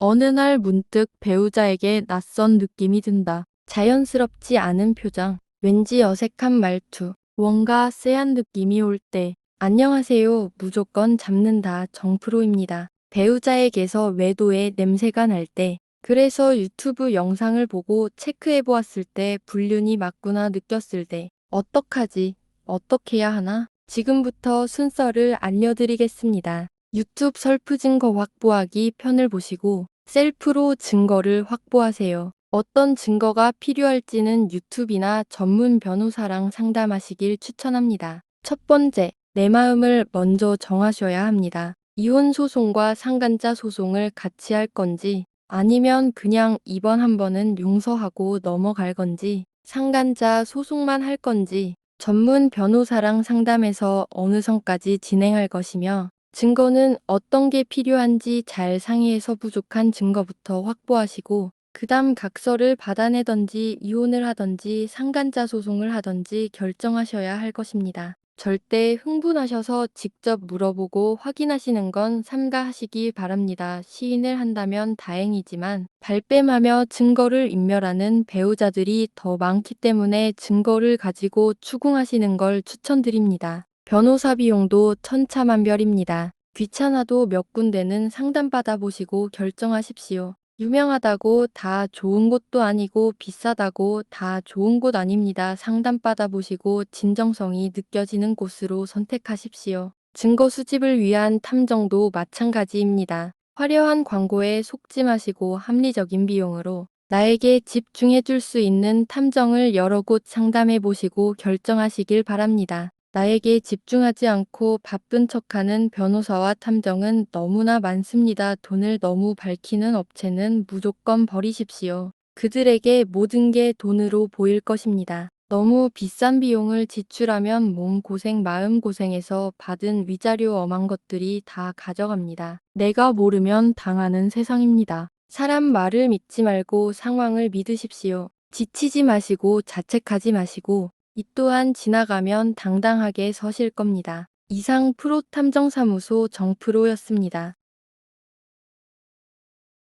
어느 날 문득 배우자에게 낯선 느낌이 든다. 자연스럽지 않은 표정, 왠지 어색한 말투, 뭔가 쎄한 느낌이 올 때, 안녕하세요. 무조건 잡는다. 정프로입니다. 배우자에게서 외도의 냄새가 날 때, 그래서 유튜브 영상을 보고 체크해 보았을 때 불륜이 맞구나 느꼈을 때, 어떡하지? 어떻게 해야 하나? 지금부터 순서를 알려드리겠습니다. 유튜브 설프 증거 확보하기 편을 보시고 셀프로 증거를 확보하세요. 어떤 증거가 필요할지는 유튜브나 전문 변호사랑 상담하시길 추천합니다. 첫 번째, 내 마음을 먼저 정하셔야 합니다. 이혼 소송과 상간자 소송을 같이 할 건지 아니면 그냥 이번 한 번은 용서하고 넘어갈 건지 상간자 소송만 할 건지 전문 변호사랑 상담해서 어느 선까지 진행할 것이며 증거는 어떤 게 필요한지 잘 상의해서 부족한 증거부터 확보하시고 그다음 각서를 받아내던지 이혼을 하던지 상간자 소송을 하던지 결정하셔야 할 것입니다. 절대 흥분하셔서 직접 물어보고 확인하시는 건 삼가하시기 바랍니다. 시인을 한다면 다행이지만 발뺌하며 증거를 인멸하는 배우자들이 더 많기 때문에 증거를 가지고 추궁하시는 걸 추천드립니다. 변호사 비용도 천차만별입니다. 귀찮아도 몇 군데는 상담받아 보시고 결정하십시오. 유명하다고 다 좋은 곳도 아니고 비싸다고 다 좋은 곳 아닙니다. 상담받아 보시고 진정성이 느껴지는 곳으로 선택하십시오. 증거 수집을 위한 탐정도 마찬가지입니다. 화려한 광고에 속지 마시고 합리적인 비용으로 나에게 집중해 줄 수 있는 탐정을 여러 곳 상담해 보시고 결정하시길 바랍니다. 나에게 집중하지 않고 바쁜 척하는 변호사와 탐정은 너무나 많습니다. 돈을 너무 밝히는 업체는 무조건 버리십시오. 그들에게 모든 게 돈으로 보일 것입니다. 너무 비싼 비용을 지출하면 몸 고생, 마음 고생해서 받은 위자료 엄한 것들이 다 가져갑니다. 내가 모르면 당하는 세상입니다. 사람 말을 믿지 말고 상황을 믿으십시오. 지치지 마시고 자책하지 마시고 이 또한 지나가면 당당하게 서실 겁니다. 이상 프로 탐정사무소 정프로였습니다.